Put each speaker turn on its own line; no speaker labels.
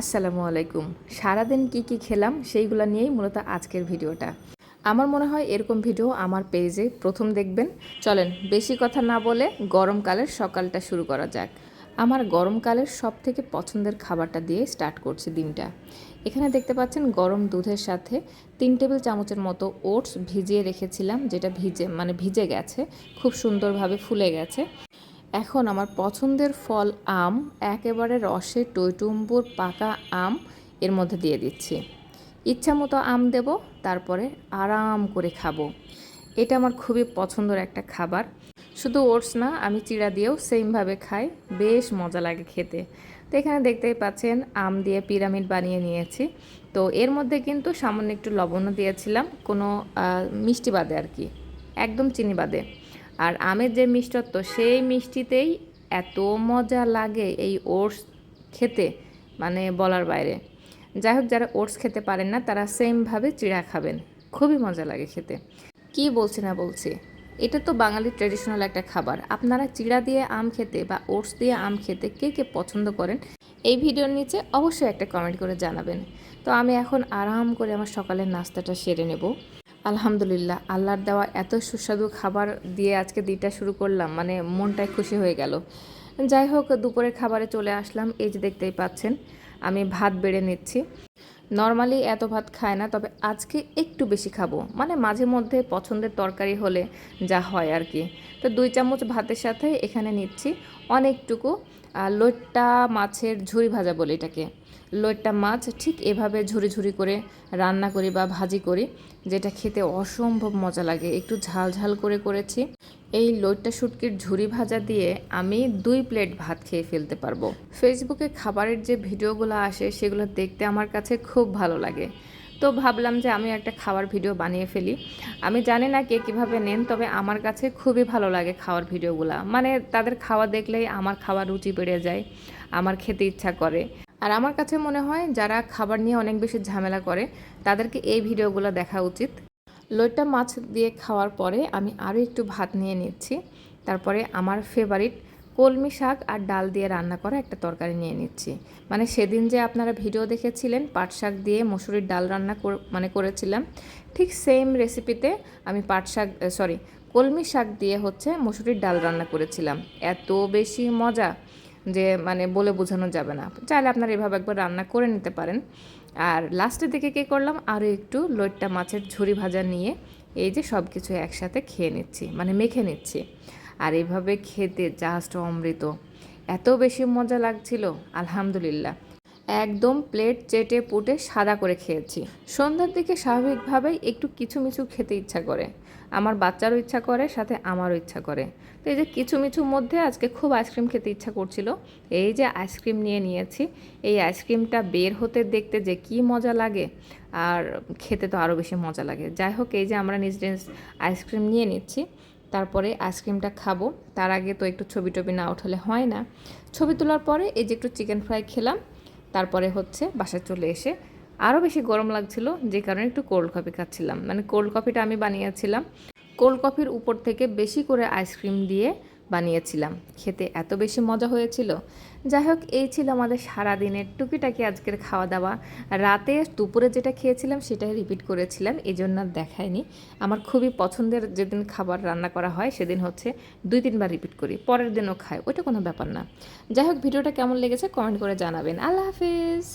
আসসালামু আলাইকুম। সারাদিন কি কি খেলাম সেইগুলো নিয়েই মূলত আজকের ভিডিওটা। আমার মনে হয় এরকম ভিডিও আমার পেজে প্রথম দেখবেন। চলেন, বেশি কথা না বলে গরমকালের সকালটা শুরু করা যাক। আমার গরমকালের সব থেকে পছন্দের খাবারটা দিয়ে স্টার্ট করছি দিনটা। এখানে দেখতে পাচ্ছেন গরম দুধের সাথে তিন টেবিল চামচের মতো ওটস ভিজিয়ে রেখেছিলাম, যেটা ভিজে মানে ভিজে গেছে, খুব সুন্দরভাবে ফুলে গেছে। এখন আমার পছন্দের ফল আম, একেবারে রসে টইটুম্বুর পাকা আম এর মধ্যে দিয়ে দিচ্ছি। ইচ্ছা মতো আম দেব, তারপরে আরাম করে খাব। এটা আমার খুবই পছন্দের একটা খাবার। শুধু ওটস না, আমি চিড়া দিয়েও সেমভাবে খাই, বেশ মজা লাগে খেতে। তো এখানে দেখতেই পাচ্ছেন, আম দিয়ে পিরামিড বানিয়ে নিয়েছি। তো এর মধ্যে কিন্তু সামান্য একটু লবণও দিয়েছিলাম, কোনো মিষ্টি বাদে আর কি, একদম চিনি বাদে। আর আমের যে মিষ্টত্ব, সেই মিষ্টিতেই এত মজা লাগে এই ওটস খেতে মানে বলার বাইরে। যাই হোক যারা ওটস খেতে পারেন না, তারা সেমভাবে চিড়া খাবেন। খুবই মজা লাগে খেতে। কি বলছি না বলছি? এটা তো বাঙালির ট্রেডিশনাল একটা খাবার। আপনারা চিড়া দিয়ে আম খেতে বা ওটস দিয়ে আম খেতে কে কে পছন্দ করেন, এই ভিডিওর নিচে অবশ্যই একটা কমেন্ট করে জানাবেন। তো আমি এখন আরাম করে আমার সকালের নাস্তাটা সেরে নেব। আলহামদুলিল্লাহ আল্লাহর দেওয়া এত সুস্বাদু খাবার দিয়ে আজকে দিনটা শুরু করলাম মানে মনটাই খুশি হয়ে গেল। যাই হোক দুপুরের খাবারে চলে আসলাম এই যে দেখতেই পাচ্ছেন আমি ভাত বেড়ে নিচ্ছি। নর্মালি এত ভাত খায় না তবে আজকে একটু বেশি খাব মানে মাঝে মধ্যে পছন্দের তরকারি হলে যা হয় আর কি। তো দুই চামচ ভাতের সাথে এখানে নিচ্ছি অনেকটুকু আহ, লইট্টা মাছের ঝুরি ভাজা বলে এটাকে। লইট্টা মাছ ঠিক এভাবে ঝুরি ঝুরি করে রান্না করি বা ভাজি করি, যেটা খেতে অসম্ভব মজা লাগে। একটু ঝাল ঝাল করে করেছি। এই লইট্টা শুটকির ঝুরি ভাজা দিয়ে আমি দুই প্লেট ভাত খেয়ে ফেলতে পারব। ফেসবুকে খাবারের যে ভিডিওগুলো আসে, সেগুলো দেখতে আমার কাছে খুব ভালো লাগে। তো ভাবলাম যে আমি একটা খাবার ভিডিও বানিয়ে ফেলি। আমি জানি না কে কীভাবে নেন, তবে আমার কাছে খুবই ভালো লাগে খাওয়ার ভিডিওগুলো। মানে তাদের খাওয়া দেখলেই আমার খাওয়ার রুচি বেড়ে যায়, আমার খেতে ইচ্ছা করে। আর আমার কাছে মনে হয় যারা খাবার নিয়ে অনেক বেশি ঝামেলা করে, তাদেরকে এই ভিডিওগুলো দেখা উচিত। লইটা মাছ দিয়ে খাওয়ার পরে আমি আরও একটু ভাত নিয়ে নিচ্ছি। তারপরে আমার ফেভারিট কলমি শাক আর ডাল দিয়ে রান্না করা একটা তরকারি নিয়ে নিচ্ছি। মানে সেদিন যে আপনারা ভিডিও দেখেছিলেন, পাট শাক দিয়ে মসুরির ডাল রান্না মানে করেছিলাম, ঠিক সেম রেসিপিতে আমি পাট শাক সরি কলমি শাক দিয়ে হচ্ছে মসুরির ডাল রান্না করেছিলাম। এত বেশি মজা! যে মানে বলে বোঝানো যাবে না। চাইলে আপনারা এভাবে একবার রান্না করে নিতে পারেন। আর লাস্টের দিকে কী করলাম? আরও একটু লোটটা মাছের ঝুড়ি ভাজা নিয়ে এই যে সব কিছু একসাথে খেয়ে নিচ্ছি মানে মেখে নিচ্ছি। আর এভাবে খেতে জাস্ট অমৃত। এত বেশি মজা লাগছিল, আলহামদুলিল্লাহ। একদম প্লেট চেটে পুটে সাদা করে খেয়েছি। সন্ধ্যার দিকে স্বাভাবিকভাবেই একটু কিছু মিছু খেতে ইচ্ছা করে। আমার বাচ্চারও ইচ্ছা করে, সাথে আমারও ইচ্ছা করে। তো এই যে কিছু মিছুর মধ্যে আজকে খুব আইসক্রিম খেতে ইচ্ছা করছিল। এই যে আইসক্রিম নিয়ে নিয়েছি। এই আইসক্রিমটা বের হতে দেখতে যে কি মজা লাগে, আর খেতে তো আরও বেশি মজা লাগে। যাই হোক, এই যে আমরা নিজ নিজ আইসক্রিম নিয়ে নিচ্ছি। তারপরে আইসক্রিমটা খাব। তার আগে তো একটু ছবি টবি না ওঠালে হয় না। ছবি তোলার পরে এই যে একটু চিকেন ফ্রাই খেলাম। তারপরে হচ্ছে বাসায় চলে এসে আরও বেশি গরম লাগছিল, যে কারণে একটু কোল্ড কফি খাচ্ছিলাম। মানে কোল্ড কফিটা আমি বানিয়েছিলাম। কোল্ড কফির উপর থেকে বেশি করে আইসক্রিম দিয়ে বানিয়েছিলাম। খেতে এত বেশি মজা হয়েছিল। যাই হোক এই ছিল আমাদের সারাদিনের টুকিটাকি আজকের খাওয়া দাওয়া রাতে দুপুরে যেটা খেয়েছিলাম, সেটাই রিপিট করেছিলাম। এই জন্য দেখায়নি। আমার খুবই পছন্দের যেদিন খাবার রান্না করা হয়, সেদিন হচ্ছে দুই তিনবার রিপিট করি। পরের দিনও খাই ওইটা কোনো ব্যাপার না। যাই হোক ভিডিওটা কেমন লেগেছে কমেন্ট করে জানাবেন। আল্লাহ হাফিজ!